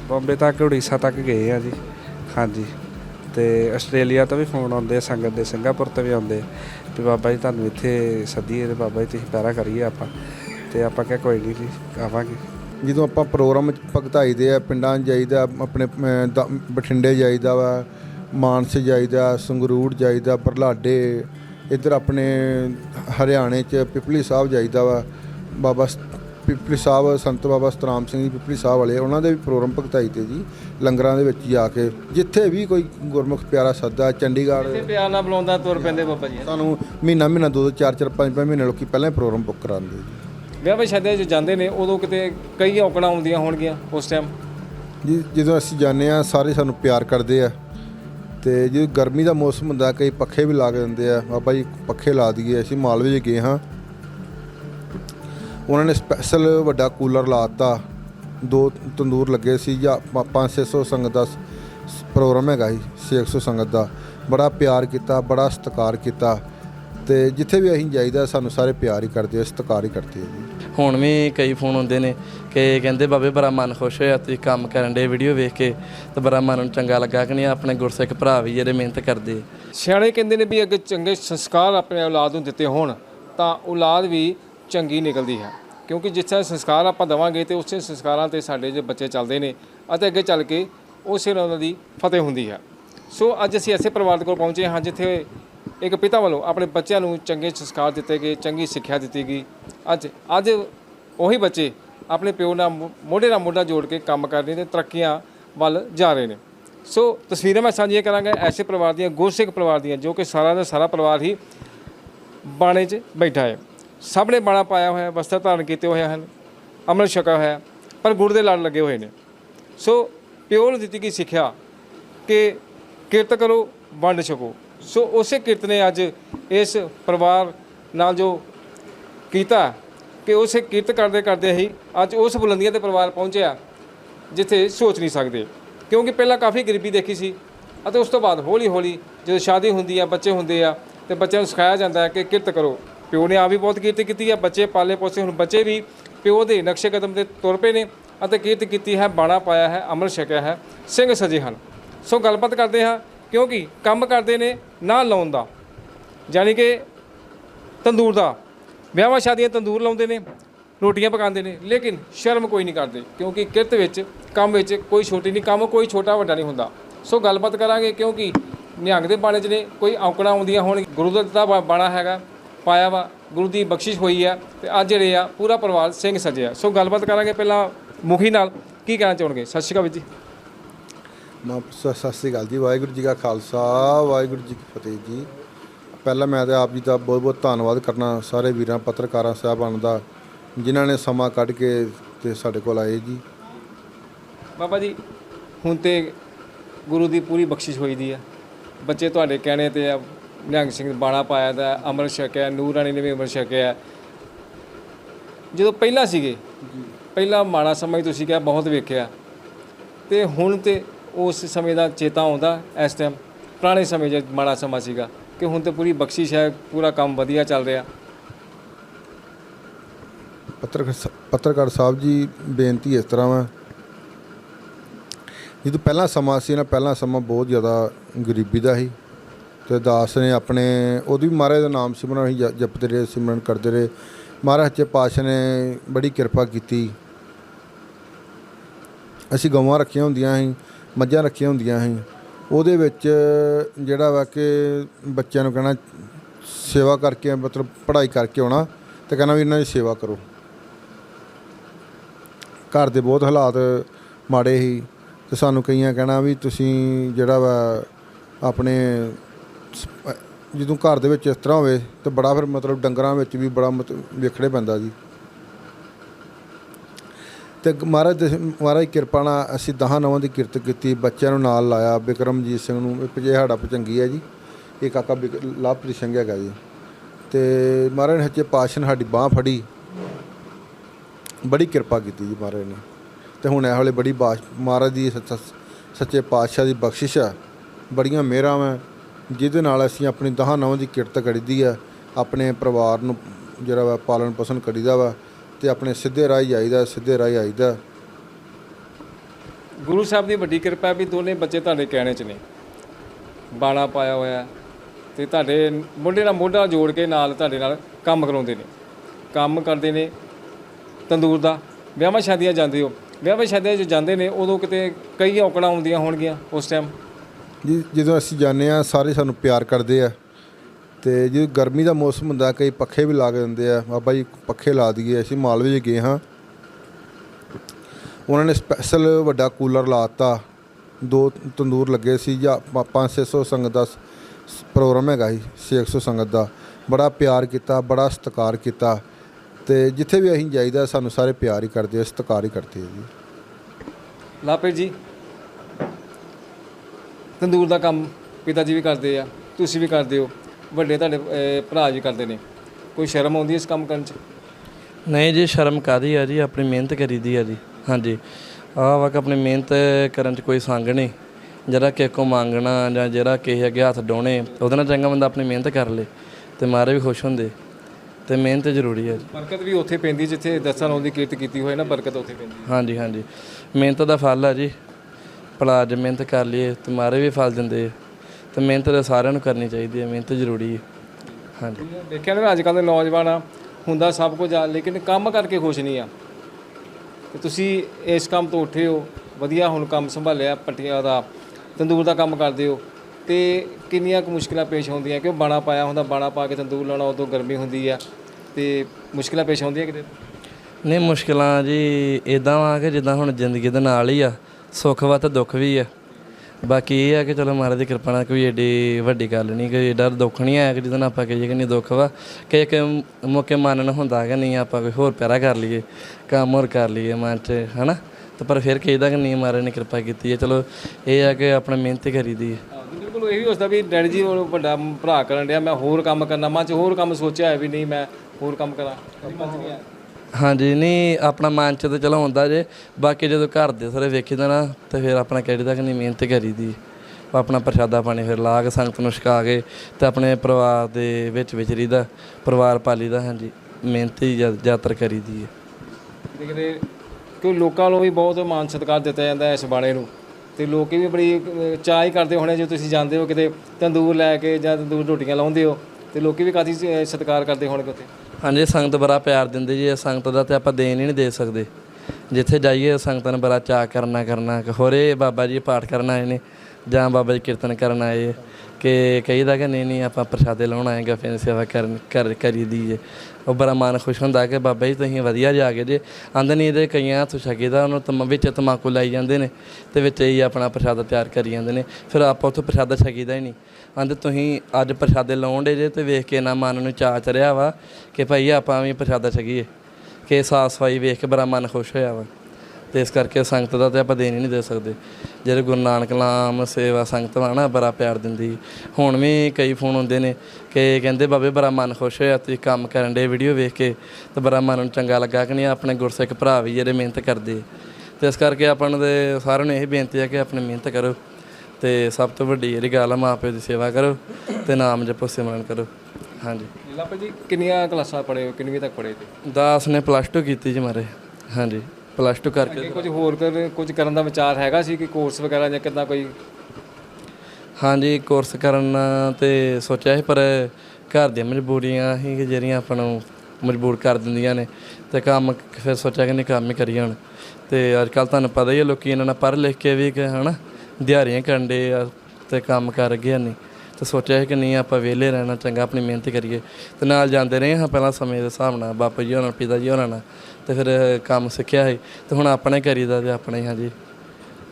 ਬੰਬੇ ਤੱਕ ਉੜੀਸਾ ਤੱਕ ਗਏ ਆ ਜੀ। ਹਾਂਜੀ। ਤੇ ਆਸਟ੍ਰੇਲੀਆ ਤੋਂ ਵੀ ਫੋਨ ਆਉਂਦੇ ਆ ਸੰਗਤ ਦੇ, ਸਿੰਗਾਪੁਰ ਤੋਂ ਵੀ ਆਉਂਦੇ। ਤੇ ਬਾਬਾ ਜੀ ਤੁਹਾਨੂੰ ਇੱਥੇ ਸੱਦੀਏ ਤੇ ਬਾਬਾ ਜੀ ਤੁਸੀਂ ਪੈਰਾ ਕਰੀਏ ਆਪਾਂ। ਤੇ ਆਪਾਂ ਕਿਹਾ ਕੋਈ ਨਹੀਂ ਜੀ, ਆਵਾਂਗੇ। ਜਦੋਂ ਆਪਾਂ ਪ੍ਰੋਗਰਾਮ ਭਗਤਾਈ ਦੇ ਆ, ਪਿੰਡਾਂ 'ਚ ਜਾਈਦਾ, ਆਪਣੇ ਦ- ਬਠਿੰਡੇ ਜਾਈਦਾ ਵਾ, ਮਾਨਸ ਜਾਈਦਾ, ਸੰਗਰੂਰ ਜਾਈਦਾ ਬਰਲਾਡੇ ਇੱਧਰ ਆਪਣੇ ਹਰਿਆਣੇ 'ਚ ਪਿਪਲੀ ਸਾਹਿਬ ਜਾਈਦਾ ਵਾ। ਬਾਬਾ ਸ- ਪਿਪਲੀ ਸਾਹਿਬ ਸੰਤ ਬਾਬਾ ਸਤਰਾਮ ਸਿੰਘ ਜੀ ਪਿਪਲੀ ਸਾਹਿਬ ਵਾਲੇ ਉਹਨਾਂ ਦੇ ਵੀ ਪ੍ਰੋਗਰਾਮ ਭਗਤਾਈ ਤੇ ਜੀ ਲੰਗਰਾਂ ਦੇ ਵਿੱਚ ਜਾ ਕੇ ਜਿੱਥੇ ਵੀ ਕੋਈ ਗੁਰਮੁਖ ਪਿਆਰਾ ਸੱਦਾ ਚੰਡੀਗੜ੍ਹ ਤੇ ਪਿਆਰ ਨਾਲ ਬੁਲਾਉਂਦਾ ਤੁਰ ਪੈਂਦੇ ਬਾਬਾ ਜੀ। ਸਾਨੂੰ ਮਹੀਨਾ ਮਹੀਨਾ ਦੋ ਦੋ ਚਾਰ ਚਾਰ ਪੰਜ ਪੰਜ ਮਹੀਨੇ ਲੋਕੀ ਪਹਿਲਾਂ ਹੀ ਪ੍ਰੋਗਰਾਮ ਬੁੱਕ ਕਰਾਉਂਦੇ ਜੀ। ਵਿਆਹ ਵਿੱਚ ਸ਼ਾਦੀਆਂ 'ਚ ਜਾਂਦੇ ਨੇ ਉਦੋਂ ਕਿਤੇ ਕਈ ਔਕੜਾਂ ਆਉਂਦੀਆਂ ਹੋਣਗੀਆਂ ਉਸ ਟਾਈਮ ਜੀ ਜਦੋਂ ਅਸੀਂ ਜਾਂਦੇ ਆ ਸਾਰੇ ਸਾਨੂੰ ਪਿਆਰ ਕਰਦੇ ਆ। ਤੇ ਜਦੋਂ ਗਰਮੀ ਦਾ ਮੌਸਮ ਹੁੰਦਾ ਕਈ ਪੱਖੇ ਵੀ ਲਾ ਕੇ ਦਿੰਦੇ ਆ ਬਾਬਾ ਜੀ ਪੱਖੇ ਲਾ ਦਈਏ ਅਸੀਂ ਮਾਲਵੇ 'ਚ ਗਏ ਹਾਂ ਉਹਨਾਂ ਨੇ ਸਪੈਸ਼ਲ ਵੱਡਾ ਕੂਲਰ ਲਾਤਾ ਦੋ ਤੰਦੂਰ ਲੱਗੇ ਸੀ ਜਾਂ 5-600 ਸੰਗਤ ਦਾ ਪ੍ਰੋਗਰਾਮ ਹੈਗਾ ਸੀ 600 ਸੰਗਤ ਦਾ। ਬੜਾ ਪਿਆਰ ਕੀਤਾ ਬੜਾ ਸਤਿਕਾਰ ਕੀਤਾ ਤੇ ਜਿੱਥੇ ਵੀ ਅਸੀਂ ਜਾਈਦਾ ਸਾਨੂੰ ਸਾਰੇ ਪਿਆਰ ਹੀ ਕਰਦੇ ਆ ਸਤਿਕਾਰ ਹੀ ਕਰਦੇ ਆ ਜੀ। ਹੁਣ ਵੀ ਕਈ ਫੋਨ ਹੁੰਦੇ ਨੇ ਕਿ ਕਹਿੰਦੇ ਬਾਬੇ ਬੜਾ ਮਨ ਖੁਸ਼ ਹੋਇਆ ਤੁਸੀਂ ਕੰਮ ਕਰਨ ਦੇ ਵੀਡੀਓ ਵੇਖ ਕੇ। ਤੇ ਬੜਾ ਮਨ ਨੂੰ ਚੰਗਾ ਲੱਗਾ ਕਿ ਨਹੀਂ ਆਪਣੇ ਗੁਰਸਿੱਖ ਭਰਾ ਵੀ ਜਿਹੜੇ ਮਿਹਨਤ ਕਰਦੇ ਸਿਆਣੇ ਕਹਿੰਦੇ ਨੇ ਵੀ ਅੱਗੇ ਚੰਗੇ ਸੰਸਕਾਰ ਆਪਣੇ ਔਲਾਦ ਨੂੰ ਦਿੱਤੇ ਹੋਣ ਤਾਂ ਔਲਾਦ ਵੀ ਚੰਗੀ ਨਿਕਲਦੀ ਹੈ। ਕਿਉਂਕਿ ਜਿਸ ਤਰ੍ਹਾਂ ਸੰਸਕਾਰ ਆਪਾਂ ਦਵਾਂਗੇ ਤੇ ਉਸੇ ਸੰਸਕਾਰਾਂ ਤੇ ਸਾਡੇ ਜੇ ਬੱਚੇ ਚੱਲਦੇ ਨੇ ਅਤੇ ਅੱਗੇ ਚੱਲ ਕੇ ਉਸੇ ਨਾਲ ਉਹਨਾਂ ਦੀ ਫਤਿਹ ਹੁੰਦੀ ਹੈ। ਸੋ ਅੱਜ ਅਸੀਂ ਐਸੇ ਪਰਿਵਾਰ ਦੇ ਕੋਲ ਪਹੁੰਚੇ ਹਾਂ ਜਿੱਥੇ ਇੱਕ ਪਿਤਾ ਵੱਲੋਂ ਆਪਣੇ ਬੱਚਿਆਂ ਨੂੰ ਚੰਗੇ ਸੰਸਕਾਰ ਦਿੱਤੇ ਗਏ, ਚੰਗੀ ਸਿੱਖਿਆ ਦਿੱਤੀ ਗਈ। ਅੱਜ ਅੱਜ ਉਹੀ ਬੱਚੇ ਆਪਣੇ ਪਿਓ ਨਾਲ ਮੋ- ਮੋਢੇ ਨਾਲ ਮੋਢਾ ਜੋੜ ਕੇ ਕੰਮ ਕਰ ਰਹੇ ਨੇ, ਤਰੱਕੀਆਂ ਵੱਲ ਜਾ ਰਹੇ ਨੇ। ਸੋ ਤਸਵੀਰਾਂ ਮੈਂ ਸਾਂਝੀਆਂ ਕਰਾਂਗਾ ਐਸੇ ਪਰਿਵਾਰ ਦੀਆਂ ਗੁਰਸਿੱਖ ਪਰਿਵਾਰ ਦੀਆਂ, ਜੋ ਕਿ ਸਾਰਾ ਦਾ ਸਾਰਾ ਪਰਿਵਾਰ ਹੀ ਬਾਣੇ 'ਚ ਬੈਠਾ ਹੈ। ਸਭ ਨੇ ਬਾਣਾ ਪਾਇਆ ਹੋਇਆ, ਵਸਤਰ ਧਾਰਨ ਕੀਤੇ ਹੋਏ ਹਨ, ਅਮਲ ਛਕਾ ਹੋਇਆ, ਪਰ ਗੁਰ ਦੇ ਲੜ ਲੱਗੇ ਹੋਏ ਨੇ। ਸੋ ਪਿਓ ਨੂੰ ਦਿੱਤੀ ਗਈ ਸਿੱਖਿਆ ਕਿ ਕਿਰਤ ਕਰੋ, ਵੰਡ ਛਕੋ। ਸੋ ਉਸੇ ਕਿਰਤ ਨੇ ਅੱਜ ਇਸ ਪਰਿਵਾਰ ਨਾਲ ਜੋ ਕੀਤਾ, ਕਿ ਉਸੇ ਕਿਰਤ ਕਰਦੇ ਕਰਦੇ ਹੀ ਅੱਜ ਉਸ ਬੁਲੰਦੀਆਂ ਤੇ ਪਰਿਵਾਰ ਪਹੁੰਚਿਆ ਜਿੱਥੇ ਸੋਚ ਨਹੀਂ ਸਕਦੇ। ਕਿਉਂਕਿ ਪਹਿਲਾਂ ਕਾਫੀ ਗਰੀਬੀ ਦੇਖੀ ਸੀ, ਅਤੇ ਉਸ ਤੋਂ ਬਾਅਦ ਹੌਲੀ ਹੌਲੀ ਜਦੋਂ ਸ਼ਾਦੀ ਹੁੰਦੀ ਆ, ਬੱਚੇ ਹੁੰਦੇ ਆ, ਤੇ ਬੱਚਿਆਂ ਨੂੰ ਸਿਖਾਇਆ ਜਾਂਦਾ ਹੈ ਕਿ ਕਿਰਤ ਕਰੋ। ਪਿਓ ਨੇ ਆ ਵੀ ਬਹੁਤ ਕਿਰਤ ਕੀਤੀ ਹੈ, ਬੱਚੇ ਪਾਲੇ ਪੋਸੇ, ਹੁਣ ਬੱਚੇ ਵੀ ਪਿਓ ਦੇ ਨਕਸ਼ੇ ਕਦਮ ਤੇ ਤੁਰ ਪਏ ਨੇ ਅਤੇ ਕਿਰਤ ਕੀਤੀ ਹੈ, ਬਾਣਾ ਪਾਇਆ ਹੈ, ਅਮਰ ਛਕਿਆ ਹੈ, ਸਿੰਘ ਸਜੇ ਹਨ। ਸੋ ਗੱਲਬਾਤ ਕਰਦੇ ਹਾਂ, ਕਿਉਂਕਿ ਕੰਮ ਕਰਦੇ ਨੇ, ਨਾ ਲਾਉਣ ਦਾ। ਯਾਨੀ ਕਿ ਤੰਦੂਰ ਦਾ। ਵਿਆਹਾਂ ਸ਼ਾਦੀਆਂ ਤੰਦੂਰ ਲਾਉਂਦੇ ਨੇ, ਰੋਟੀਆਂ ਪਕਾਉਂਦੇ ਨੇ, ਲੇਕਿਨ ਸ਼ਰਮ ਕੋਈ ਨਹੀਂ ਕਰਦੇ, ਕਿਉਂਕਿ ਕਿਰਤ ਵਿੱਚ, ਕੰਮ ਵਿੱਚ ਕੋਈ ਛੋਟੀ ਨਹੀਂ, ਕੰਮ ਕੋਈ ਛੋਟਾ ਵੱਡਾ ਨਹੀਂ ਹੁੰਦਾ। ਸੋ ਗੱਲਬਾਤ ਕਰਾਂਗੇ, ਕਿਉਂਕਿ ਨਿਹੰਗ ਦੇ ਬਾਣੇ 'ਚ ਨੇ, ਕੋਈ ਔਕੜਾਂ ਆਉਂਦੀਆਂ ਹੋਣ, ਗੁਰੂ ਦਾ ਦਿੱਤਾ ਬਾਣਾ ਹੈਗਾ। ਪਾਇਆ ਵਾ ਗੁਰੂ ਦੀ ਬਖਸ਼ਿਸ਼ ਹੋਈ ਆ ਤੇ ਅੱਜ ਜਿਹੜੇ ਆ ਪੂਰਾ ਪਰਿਵਾਰ ਸਿੰਘ ਸਜਿਆ। ਸੋ ਗੱਲਬਾਤ ਕਰਾਂਗੇ ਪਹਿਲਾਂ ਮੁਖੀ ਨਾਲ ਕੀ ਕਹਿਣਾ ਚਾਹੋਗੇ? ਸਤਿ ਸ਼੍ਰੀ ਅਕਾਲ ਜੀ। ਮਾ ਸ- ਸਤਿ ਸ੍ਰੀ ਅਕਾਲ ਜੀ ਵਾਹਿਗੁਰੂ ਜੀ ਕਾ ਖਾਲਸਾ ਵਾਹਿਗੁਰੂ ਜੀ ਕੀ ਫਤਿਹ ਜੀ। ਪਹਿਲਾਂ ਮੈਂ ਤੇ ਆਪ ਜੀ ਦਾ ਬਹੁਤ ਬਹੁਤ ਧੰਨਵਾਦ ਕਰਨਾ ਸਾਰੇ ਵੀਰਾਂ ਪੱਤਰਕਾਰਾਂ ਸਾਹਿਬਾਨ ਦਾ ਜਿਨ੍ਹਾਂ ਨੇ ਸਮਾਂ ਕੱਢ ਕੇ ਤੇ ਸਾਡੇ ਕੋਲ ਆਏ ਜੀ। ਬਾਬਾ ਜੀ ਹੁਣ ਤੇ ਗੁਰੂ ਦੀ ਪੂਰੀ ਬਖਸ਼ਿਸ਼ ਹੋਈ ਦੀ ਆ। ਬੱਚੇ ਤੁਹਾਡੇ ਕਹਿਣੇ ਤੇ ਆ ਨਿਹੰਗ ਸਿੰਘ ਬਾਣਾ ਪਾਇਆ ਦਾ ਅਮਰ ਛਕਿਆ ਨੂਰ ਰਾਣੀ ਨੇ ਵੀ ਅਮਰ ਛਕਿਆ। ਜਦੋਂ ਪਹਿਲਾਂ ਸੀਗੇ ਪਹਿਲਾਂ ਮਾੜਾ ਸਮਾਂ ਹੀ ਤੁਸੀਂ ਕਿਹਾ ਬਹੁਤ ਵੇਖਿਆ। ਤੇ ਹੁਣ ਤੇ ਉਸ ਸਮੇਂ ਦਾ ਚੇਤਾ ਆਉਂਦਾ ਇਸ ਟਾਈਮ ਪੁਰਾਣੇ ਸਮੇਂ 'ਚ ਮਾੜਾ ਸਮਾਂ ਸੀਗਾ ਕਿ ਹੁਣ ਤੇ ਪੂਰੀ ਬਖਸ਼ਿਸ਼ ਹੈ ਪੂਰਾ ਕੰਮ ਵਧੀਆ ਚੱਲ ਰਿਹਾ। ਪੱਤਰਕਾਰ ਪੱਤਰਕਾਰ ਸਾਹਿਬ ਜੀ ਬੇਨਤੀ ਇਸ ਤਰ੍ਹਾਂ ਵਾ। ਜਦੋਂ ਪਹਿਲਾਂ ਸਮਾਂ ਸੀ ਨਾ ਪਹਿਲਾਂ ਸਮਾਂ ਬਹੁਤ ਜ਼ਿਆਦਾ ਗਰੀਬੀ ਦਾ ਸੀ। ਤੇ ਦਾਸ ਨੇ ਆਪਣੇ, ਉਹਦੀ ਵੀ ਮਹਾਰਾਜ ਦਾ ਨਾਮ ਸਿਮਰਨ ਅਸੀਂ ਜ- ਜਪਦੇ ਰਹੇ, ਸਿਮਰਨ ਕਰਦੇ ਰਹੇ। ਮਹਾਰਾਜ ਸੱਚੇ ਪਾਤਸ਼ਾਹ ਨੇ ਬੜੀ ਕਿਰਪਾ ਕੀਤੀ। ਅਸੀਂ ਗਊਆਂ ਰੱਖੀਆਂ ਹੁੰਦੀਆਂ ਸੀ, ਮੱਝਾਂ ਰੱਖੀਆਂ ਹੁੰਦੀਆਂ ਸੀ। ਉਹਦੇ ਵਿੱਚ ਜਿਹੜਾ ਵਾ ਕਿ ਬੱਚਿਆਂ ਨੂੰ ਕਹਿਣਾ, ਸੇਵਾ ਕਰਕੇ, ਮਤਲਬ ਪੜ੍ਹਾਈ ਕਰਕੇ ਆਉਣਾ ਤੇ ਕਹਿਣਾ ਵੀ ਇਹਨਾਂ ਦੀ ਸੇਵਾ ਕਰੋ। ਘਰ ਦੇ ਬਹੁਤ ਹਾਲਾਤ ਮਾੜੇ ਸੀ ਤੇ ਸਾਨੂੰ ਕਈਆਂ ਕਹਿਣਾ ਵੀ ਤੁਸੀਂ ਜਿਹੜਾ ਵਾ ਆਪਣੇ ਜਦੋਂ ਘਰ ਦੇ ਵਿੱਚ ਇਸ ਤਰ੍ਹਾਂ ਹੋਵੇ ਤੇ ਬੜਾ ਫਿਰ ਮਤਲਬ ਡੰਗਰਾਂ ਵਿੱਚ ਵੀ ਬੜਾ ਮਤਲਬ ਵੇਖਣੇ ਪੈਂਦਾ ਜੀ। ਤੇ ਮਹਾਰਾਜ ਦੇ ਮਹਾਰਾਜ ਕਿਰਪਾ ਨਾਲ ਅਸੀਂ ਦਹਾਂ ਨਵਾਂ ਦੀ ਕਿਰਤ ਕੀਤੀ, ਬੱਚਿਆਂ ਨੂੰ ਨਾਲ ਲਾਇਆ, ਬਿਕਰਮਜੀਤ ਸਿੰਘ ਨੂੰ ਇਹ ਪਜੇ ਸਾਡਾ ਪਚੰਗੀ ਹੈ ਜੀ, ਇਹ ਕਾਕਾ ਬਿਕ- ਲਵਪ੍ਰੀਤ ਸਿੰਘ ਹੈਗਾ ਜੀ। ਤੇ ਮਹਾਰਾਜ ਨੇ ਸੱਚੇ ਪਾਤਸ਼ਾਹ ਨੇ ਸਾਡੀ ਬਾਹ ਫੜੀ। ਬੜੀ ਕਿਰਪਾ ਕੀਤੀ ਜੀ ਮਹਾਰਾਜ ਨੇ। ਤੇ ਹੁਣ ਇਹ ਵੇਲੇ ਬੜੀ ਬਾਸ਼, ਮਹਾਰਾਜ ਦੀ ਸੱਚਾ- ਸੱਚੇ ਪਾਤਸ਼ਾਹ ਦੀ ਬਖਸ਼ਿਸ਼ ਆ। ਬੜੀਆਂ ਮਿਹਰਾਂ ਵਾ। ਜਿਹਦੇ ਨਾਲ ਅਸੀਂ ਆਪਣੀ ਦਹਾਂ ਨਵਾਂ ਦੀ ਕਿਰਤ ਕਰੀਦੀ ਆ, ਆਪਣੇ ਪਰਿਵਾਰ ਨੂੰ ਜਿਹੜਾ ਵਾ ਪਾਲਣ ਪੋਸ਼ਣ ਕਰੀਦਾ ਵਾ ਤੇ ਆਪਣੇ ਸਿੱਧੇ ਰਾਹ ਹੀ ਆਈਦਾ ਸਿੱਧੇ ਰਾਹ ਹੀ ਆਈਦਾ। ਗੁਰੂ ਸਾਹਿਬ ਦੀ ਵੱਡੀ ਕਿਰਪਾ ਵੀ ਦੋਨੇ ਬੱਚੇ ਤੁਹਾਡੇ ਕਹਿਣੇ 'ਚ ਨੇ। ਬਾਣਾ ਪਾਇਆ ਹੋਇਆ ਹੈ ਤੇ ਤੁਹਾਡੇ ਮੋਢੇ ਨਾਲ ਮੋਢਾ ਜੋੜ ਕੇ ਨਾਲ ਤੁਹਾਡੇ ਨਾਲ ਕੰਮ ਕਰਾਉਂਦੇ ਨੇ। ਕੰਮ ਕਰਦੇ ਨੇ ਤੰਦੂਰ ਦਾ। ਵਿਆਹਾਂ ਸ਼ਾਦੀਆਂ ਜਾਂਦੇ ਹੋ। ਵਿਆਹਾਂ ਸ਼ਾਦੀਆਂ 'ਚ ਜਾਂਦੇ ਨੇ, ਉਦੋਂ ਕਿਤੇ ਕਈ ਔਕੜਾਂ ਆਉਂਦੀਆਂ ਹੋਣਗੀਆਂ ਉਸ ਟਾਈਮ ਜੀ, ਜਦੋਂ ਅਸੀਂ ਜਾਂਦੇ ਆ ਸਾਰੇ ਸਾਨੂੰ ਪਿਆਰ ਕਰਦੇ ਆ। ਤੇ ਜਦੋਂ ਗਰਮੀ ਦਾ ਮੌਸਮ ਹੁੰਦਾ, ਕਈ ਪੱਖੇ ਵੀ ਲਾ ਕੇ ਦਿੰਦੇ ਆ। ਬਾਬਾ ਜੀ ਪੱਖੇ ਲਾ ਦਈਏ, ਅਸੀਂ ਮਾਲਵੇ 'ਚ ਗਏ ਹਾਂ। ਉਹਨਾਂ ਨੇ ਸਪੈਸ਼ਲ ਵੱਡਾ ਕੂਲਰ ਲਾਤਾ ਦੋ ਤੰਦੂਰ ਲੱਗੇ ਸੀ, ਜਾਂ 5-600 ਸੰਗਤ ਦਾ ਸ- ਪ੍ਰੋਗਰਾਮ ਹੈਗਾ ਸੀ 600 ਸੰਗਤ ਦਾ। ਬੜਾ ਪਿਆਰ ਕੀਤਾ, ਬੜਾ ਸਤਿਕਾਰ ਕੀਤਾ। ਤੇ ਜਿੱਥੇ ਵੀ ਅਸੀਂ ਜਾਈਦਾ, ਸਾਨੂੰ ਸਾਰੇ ਪਿਆਰ ਹੀ ਕਰਦੇ ਆ, ਸਤਿਕਾਰ ਹੀ ਕਰਦੇ ਆ ਜੀ। ਲਾਪੇ ਜੀ ਤੰਦੂਰ ਦਾ ਕੰਮ ਪਿਤਾ ਜੀ ਵੀ ਕਰਦੇ ਆ ਤੁਸੀਂ ਵੀ ਕਰਦੇ ਹੋ ਵੱਡੇ ਤੁਹਾਡੇ ਅਹ, ਭਰਾ ਜੀ ਕਰਦੇ ਨੇ। ਕੋਈ ਸ਼ਰਮ ਆਉਂਦੀ ਇਸ ਕੰਮ ਕਰਨ 'ਚ? ਨਹੀਂ ਜੀ ਸ਼ਰਮ ਕਾਦੀ ਆ ਜੀ ਆਪਣੀ ਮਿਹਨਤ ਕਰੀਦੀ ਆ ਜੀ। ਹਾਂਜੀ। ਆਹ ਵਾ ਕਿ ਆਪਣੀ ਮਿਹਨਤ ਕਰਨ 'ਚ ਕੋਈ ਸੰਗ ਨਹੀਂ। ਜਿਹੜਾ ਕਿਸੇ ਕੋ ਮੰਗਣਾ ਜਾਂ ਜਿਹੜਾ ਕਿਸੇ ਅੱਗੇ ਹੱਥ ਡਾਉਣੇ ਉਹਦੇ ਨਾਲ ਚੰਗਾ ਬੰਦਾ ਆਪਣੀ ਮਿਹਨਤ ਕਰ ਲੇ ਤੇ ਮਾਰੇ ਵੀ ਖੁਸ਼ ਹੁੰਦੇ। ਤੇ ਮਿਹਨਤ ਜ਼ਰੂਰੀ ਹੈ ਜੀ। ਬਰਕਤ ਵੀ ਉੱਥੇ ਪੈਂਦੀ ਜਿੱਥੇ ਦਸਾਂ ਨੌਂ ਦੀ ਕੀਰਤ ਕੀਤੀ ਹੋਏ ਨਾ ਬਰਕਤ ਉੱਥੇ ਪੈਂਦੀ। ਹਾਂਜੀ ਹਾਂਜੀ। ਮਿਹਨਤ ਦਾ ਫਲ ਆ ਜੀ। ਭਲਾ ਜੇ ਮਿਹਨਤ ਕਰ ਲਈਏ ਤੇ ਮਾਰੇ ਵੀ ਫਲ ਦਿੰਦੇ ਆ। ਤੇ ਮਿਹਨਤ ਤਾਂ ਸਾਰਿਆਂ ਨੂੰ ਕਰਨੀ ਚਾਹੀਦੀ ਹੈ ਮਿਹਨਤ ਜ਼ਰੂਰੀ ਹੈ ਹਾਂਜੀ। ਦੇਖਿਆ ਨਾ ਅੱਜ ਕੱਲ੍ਹ ਦੇ ਨੌਜਵਾਨ ਆ ਹੁੰਦਾ ਸਭ ਕੁਝ ਆ ਲੇਕਿਨ ਕੰਮ ਕਰਕੇ ਖੁਸ਼ ਨਹੀਂ ਆ। ਤੇ ਤੁਸੀਂ ਇਸ ਕੰਮ ਤੋਂ ਉੱਠੇ ਹੋ ਵਧੀਆ ਹੁਣ ਕੰਮ ਸੰਭਾਲਿਆ ਪੱਟੀਆਂ ਦਾ ਤੰਦੂਰ ਦਾ ਕੰਮ ਕਰਦੇ ਹੋ ਤੇ ਕਿੰਨੀਆਂ ਕੁ ਮੁਸ਼ਕਲਾਂ ਪੇਸ਼ ਆਉਂਦੀਆਂ? ਕਿ ਉਹ ਬਾਣਾ ਪਾਇਆ ਹੁੰਦਾ ਬਾਣਾ ਪਾ ਕੇ ਤੰਦੂਰ ਲਾਉਣਾ ਉਦੋਂ ਗਰਮੀ ਹੁੰਦੀ ਆ ਤੇ ਮੁਸ਼ਕਲਾਂ ਪੇਸ਼ ਆਉਂਦੀਆਂ ਕਿਤੇ? ਨਹੀਂ ਮੁਸ਼ਕਿਲਾਂ ਜੀ ਇਦਾਂ ਵਾ ਕਿ ਜਿੱਦਾਂ ਹੁਣ ਜ਼ਿੰਦਗੀ ਦੇ ਨਾਲ ਹੀ ਆ ਸੁੱਖ ਵਾ ਤਾਂ ਦੁੱਖ ਵੀ ਆ। ਬਾਕੀ ਇਹ ਆ ਕਿ ਚਲੋ ਮਹਾਰਾਜ ਦੀ ਕਿਰਪਾ ਨਾਲ ਕੋਈ ਏਡੀ ਵੱਡੀ ਗੱਲ ਨਹੀਂ, ਕੋਈ ਏਡਾ ਦੁੱਖ ਨਹੀਂ ਆਇਆ ਕਿ ਜਿਹਦੇ ਨਾਲ ਆਪਾਂ ਕਹੀਏ ਕਿ ਨਹੀਂ ਦੁੱਖ ਵਾ। ਕਿ ਇੱਕ ਮੌਕੇ ਮਨ ਹੁੰਦਾ ਕਿ ਨਹੀਂ ਆਪਾਂ ਕੋਈ ਹੋਰ ਪਿਆਰਾ ਕਰ ਲਈਏ, ਕੰਮ ਹੋਰ ਕਰ ਲਈਏ ਮਨ 'ਚ, ਹਨਾ? ਤੇ ਪਰ ਫਿਰ ਕਹੀਦਾ ਕਿ ਨਹੀਂ ਮਹਾਰਾਜ ਨੇ ਕਿਰਪਾ ਕੀਤੀ ਹੈ। ਚਲੋ ਇਹ ਆ ਕਿ ਆਪਣਾ ਮਿਹਨਤ ਕਰੀਦੀ ਹੈ। ਬਿਲਕੁਲ ਇਹ ਵੀ ਉਸਦਾ ਵੀ ਡੈਡੀ ਜੀ ਉਹ ਵੱਡਾ ਭਰਾ ਕਰਨ ਡਿਆ, ਮੈਂ ਹੋਰ ਕੰਮ ਕਰਨਾ, ਮਨ ਚ ਹੋਰ ਕੰਮ ਸੋਚਿਆ ਹੈ ਵੀ ਨਹੀਂ ਮੈਂ ਹੋਰ ਕੰਮ ਕਰਾਂ। ਹਾਂਜੀ ਨਹੀਂ ਆਪਣਾ ਮਨ ਚ ਤਾਂ ਚਲੋ ਹੁੰਦਾ ਜੇ। ਬਾਕੀ ਜਦੋਂ ਘਰ ਦੇ ਸਾਰੇ ਵੇਖੀਦਾ ਨਾ ਤੇ ਫਿਰ ਆਪਣਾ ਕਿਹੜੀ ਕਿ ਨਹੀਂ ਮਿਹਨਤ ਕਰੀਦੀ। ਆਪਣਾ ਪ੍ਰਸ਼ਾਦਾ ਪਾਣੀ ਫਿਰ ਲਾ ਕੇ ਸੰਗਤ ਨੂੰ ਛਕਾ ਕੇ ਤੇ ਆਪਣੇ ਪਰਿਵਾਰ ਦੇ ਵਿੱਚ ਵਿਚਰੀਦਾ ਪਰਿਵਾਰ ਪਾਲੀਦਾ ਹਾਂਜੀ ਮਿਹਨਤ ਹੀ ਜ਼ਿਆ- ਜ਼ਿਆਦਾਤਰ ਕਰੀਦੀ ਹੈ ਦੇਖਦੇ ਕਿ ਲੋਕਾਂ ਨੂੰ ਵੀ ਬਹੁਤ ਮਾਨ ਸਤਿਕਾਰ ਦਿੱਤਾ ਜਾਂਦਾ ਇਸ ਬਾਣੇ ਨੂੰ। ਤੇ ਲੋਕੀ ਵੀ ਬੜੀ ਅਹ, ਚਾਅ ਹੀ ਕਰਦੇ ਹੋਣੇ ਜੇ ਤੁਸੀਂ ਜਾਂਦੇ ਹੋ ਕਿਤੇ ਤੰਦੂਰ ਲੈ ਕੇ ਜਾਂ ਤੰਦੂਰ ਰੋਟੀਆਂ ਲਾਉਂਦੇ ਹੋ ਤੇ ਲੋਕੀ ਵੀ ਕਾਫੀ ਸਤਿਕਾਰ ਕਰਦੇ ਹੋਣਗੇ ਉੱਥੇ। ਹਾਂਜੀ, ਸੰਗਤ ਬੜਾ ਪਿਆਰ ਦਿੰਦੀ ਜੀ, ਇਹ ਸੰਗਤ ਦਾ ਤੇ ਆਪਾਂ ਦੇਣ ਹੀ ਨਹੀਂ ਦੇ ਸਕਦੇ। ਜਿੱਥੇ ਜਾਈਏ, ਸੰਗਤਾਂ ਨੇ ਬੜਾ ਚਾਅ ਕਰਨਾ ਕਰਨਾ ਕਿ ਹੋਰੇ ਬਾਬਾ ਜੀ ਪਾਠ ਕਰਨ ਆਏ ਨੇ। ਜਾਂ ਬਾਬਾ ਜੀ ਕੀਰਤਨ ਕਰਨ ਆਏ, ਕਿ ਕਹੀਦਾ ਕਿ ਨਹੀਂ ਨਹੀਂ, ਆਪਾਂ ਪ੍ਰਸ਼ਾਦੇ ਲਾਉਣ ਆਏ ਗਾ ਫਿਰ ਸੇਵਾ ਕਰਨ ਕਰ ਕਰੀਦੀ ਜੇ ਉਹ ਬੜਾ ਮਨ ਖੁਸ਼ ਹੁੰਦਾ ਕਿ ਬਾਬਾ ਜੀ ਤੁਸੀਂ ਵਧੀਆ ਜਾ ਕੇ ਜੇ, ਆਂਦੇ ਨਹੀਂ, ਇਹਦੇ ਕਈਆਂ ਹੱਥ ਛਕੀਦਾ ਉਹਨੂੰ ਤਮ, ਵਿੱਚ ਤਮਾਕੂ ਲਾਈ ਜਾਂਦੇ ਨੇ, ਤੇ ਵਿੱਚ ਹੀ ਆਪਣਾ ਪ੍ਰਸ਼ਾਦਾ ਤਿਆਰ ਕਰੀ ਜਾਂਦੇ ਨੇ, ਫਿਰ ਆਪਾਂ ਉੱਥੋਂ ਪ੍ਰਸ਼ਾਦਾ ਛਕੀਦਾ ਹੀ ਨਹੀਂ। ਆਂਦੇ ਤੁਸੀਂ ਅੱਜ ਪ੍ਰਸ਼ਾਦੇ ਲਾਉਣ ਦੇ ਜੇ, ਤੇ ਵੇਖ ਕੇ ਨਾ ਮਨ ਨੂੰ ਚਾਅ ਚੜਿਆ ਵਾ, ਕਿ ਭਾਈ ਆਪਾਂ ਵੀ ਪ੍ਰਸ਼ਾਦਾ ਛਕੀਏ, ਕਿ ਸਾਫ਼ ਸਫ਼ਾਈ ਵੇਖ ਕੇ ਬੜਾ ਮਨ ਖੁਸ਼ ਹੋਇਆ ਵਾ। ਤੇ ਇਸ ਕਰਕੇ ਸੰਗਤ ਦਾ ਤੇ ਆਪਾਂ ਦੇਣ ਹੀ ਨਹੀਂ ਦੇ ਸਕਦੇ। ਜਿਹੜੇ ਗੁਰੂ ਨਾਨਕ ਨਾਮ ਸੇਵਾ ਸੰਗਤ ਵਾ ਨਾ ਬੜਾ ਪਿਆਰ ਦਿੰਦੀ। ਹੁਣ ਵੀ ਕਈ ਫੋਨ ਹੁੰਦੇ ਨੇ ਕਿ ਕਹਿੰਦੇ ਬਾਬੇ ਬੜਾ ਮਨ ਖੁਸ਼ ਹੋਇਆ ਤੁਸੀਂ ਕੰਮ ਕਰਨ ਦੇ ਵੀਡੀਓ ਵੇਖ ਕੇ। ਤੇ ਬੜਾ ਮਨ ਨੂੰ ਚੰਗਾ ਲੱਗਾ ਕਿ ਨਹੀਂ ਆਪਣੇ ਗੁਰਸਿੱਖ ਭਰਾ ਵੀ ਜਿਹੜੇ ਮਿਹਨਤ ਕਰਦੇ। ਤੇ ਇਸ ਕਰਕੇ ਆਪਾਂ ਨੂੰ ਤੇ ਸਾਰਿਆਂ ਨੂੰ ਇਹ ਬੇਨਤੀ ਹੈ ਕਿ ਆਪਣੀ ਮਿਹਨਤ ਕਰੋ। ਤੇ ਸਭ ਤੋਂ ਵੱਡੀ ਜਿਹੜੀ ਗੱਲ ਆ ਮਾਂ ਪਿਓ ਦੀ ਸੇਵਾ ਕਰੋ ਤੇ ਨਾਮ ਜਪੋ ਸਿਮਰਨ ਕਰੋ। ਹਾਂਜੀ। ਲਾਪਾ ਜੀ ਕਿੰਨੀਆਂ ਕਲਾਸਾਂ ਪੜ੍ਹੇ ਹੋ? ਕਿੰਨਵੀਂ ਤੱਕ ਪੜ੍ਹੇ ਤੇ ਦਾਸ ਨੇ ਪਲੱਸ 2 ਕੀਤੀ ਜੀ ਮਾਰੇ। ਹਾਂਜੀ। ਪਲੱਸ 2 ਕਰਕੇ ਅੱਗੇ ਕੁਝ ਹੋਰ ਕਰ ਕੁਝ ਕਰਨ ਦਾ ਵਿਚਾਰ ਹੈਗਾ ਸੀ ਕਿ ਕੋਰਸ ਵਗੈਰਾ ਜਾਂ ਕਿੱਦਾਂ ਕੋਈ? ਹਾਂਜੀ ਕੋਰਸ ਕਰਨ ਤੇ ਸੋਚਿਆ ਸੀ ਪਰ ਘਰ ਦੀਆਂ ਮਜਬੂਰੀਆਂ ਕਿ ਜਿਹੜੀਆਂ ਆਪਾਂ ਨੂੰ ਮਜਬੂਰ ਕਰ ਦਿੰਦੀਆਂ ਨੇ ਤੇ ਕੰਮ ਫਿਰ ਸੋਚਿਆ ਕਿ ਨਹੀਂ ਕੰਮ ਹੀ ਕਰੀਏ ਹੁਣ। ਤੇ ਅੱਜ ਕੱਲ ਤੁਹਾਨੂੰ ਪਤਾ ਹੀ ਹੈ ਲੋਕੀ ਇਹਨਾਂ ਨਾਲ ਪੜ੍ਹ ਲਿਖ ਕੇ ਵੀ ਕਿ ਹਨਾ ਦਿਹਾੜੀਆਂ ਕਰਨ ਦੇ ਆ ਤੇ ਕੰਮ ਕਰ ਗਏ ਨਹੀਂ ਤੇ ਸੋਚਿਆ ਸੀ ਕਿ ਨਹੀਂ ਆਪਾਂ ਵਿਹਲੇ ਰਹਿਣਾ ਚੰਗਾ ਆਪਣੀ ਮਿਹਨਤ ਕਰੀਏ। ਤੇ ਨਾਲ ਜਾਂਦੇ ਰਹੇ ਹਾਂ ਪਹਿਲਾਂ ਸਮੇਂ ਦੇ ਹਿਸਾਬ ਨਾਲ ਬਾਪੂ ਜੀ ਨਾਲ ਪਿਤਾ ਜੀ ਹੋਰਾਂ ਨਾਲ। ਤੇ ਫਿਰ ਕੰਮ ਸਿੱਖਿਆ ਸੀ। ਤੇ ਹੁਣ ਆਪਣੇ ਕਰੀਦਾ ਤੇ ਆਪਣੇ ਹੀ ਹਾਂਜੀ